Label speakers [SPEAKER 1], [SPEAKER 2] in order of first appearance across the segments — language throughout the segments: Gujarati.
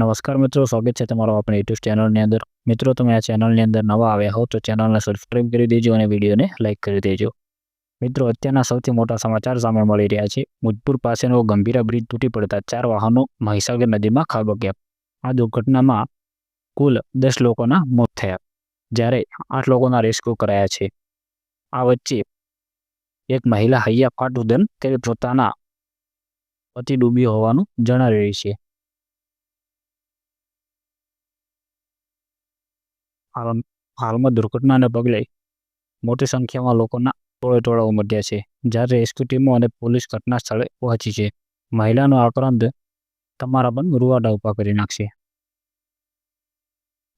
[SPEAKER 1] નમસ્કાર મિત્રો, સ્વાગત છે તમારો આપણી યુટ્યુબ ચેનલની અંદર. મિત્રો, તમે આ ચેનલની અંદર નવા આવ્યા હો, તો ચેનલને સબસ્ક્રાઈબ કરી દેજો અને વિડીયોને લાઇક કરી દેજો. મિત્રો, અત્યારના સૌથી મોટા સમાચાર સામે મળી રહ્યા છે. મુજપુર પાસેનો ગંભીરા બ્રિજ તૂટી પડતા ચાર વાહનો મહીસાગર નદીમાં ખાબક્યા. આ દુર્ઘટનામાં કુલ દસ લોકોના મોત થયા, જ્યારે આઠ લોકોના રેસ્ક્યુ કરાયા છે. આ વચ્ચે એક મહિલા હૈયા ફાટુદન તે પોતાના પતિ ડૂબી હોવાનું જણાવી રહી છે. હાલમાં દુર્ઘટનાને પગલે મોટી સંખ્યામાં લોકોના ટોળે ટોળા ઉમટ્યા છે. જ્યારે રેસ્ક્યુ ટીમો અને પોલીસ ઘટના સ્થળે પહોંચી છે, મહિલાનો આક્રાંત તમારા પણ રૂવાડા ઊભા કરી નાખશે.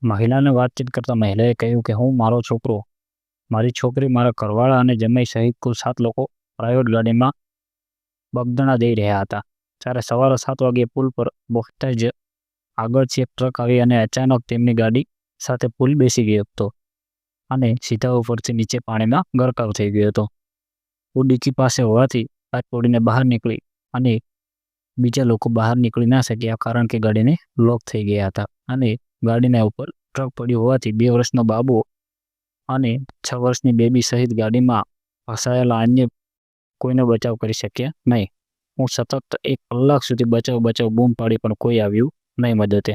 [SPEAKER 1] મહિલાને વાતચીત કરતા મહિલાએ કહ્યું કે, હું મારો છોકરો, મારી છોકરી, મારા ઘરવાળા અને જમાઈ સહિત કુલ સાત લોકો પ્રાઇવેટ ગાડીમાં બગદણા દઈ રહ્યા હતા. જ્યારે સવારે સાત વાગ્યે પુલ પર પહોંચતા જ આગળથી એક ટ્રક આવી અને અચાનક તેમની ગાડી સાથે પુલ બેસી ગયો હતો અને સીધા ઉપરથી નીચે પાણીમાં ગરકાવ થઈ ગયો હતો. પુલ ડીકી પાસે હોવાથી પાઇપ તોડીને બહાર નીકળી અને બીજા લોકો બહાર નીકળી ના શક્યા કારણ કે ગાડીને લોક થઈ ગયા હતા અને ગાડીના ઉપર ટ્રક પડ્યો હોવાથી બે વર્ષનો બાબુ અને છ વર્ષની બેબી સહિત ગાડીમાં ફસાયેલા અન્ય કોઈનો બચાવ કરી શક્યા નહીં. હું સતત એક કલાક સુધી બચાવ બચાવ બૂમ પાડી પણ કોઈ આવ્યું નહીં મદદે.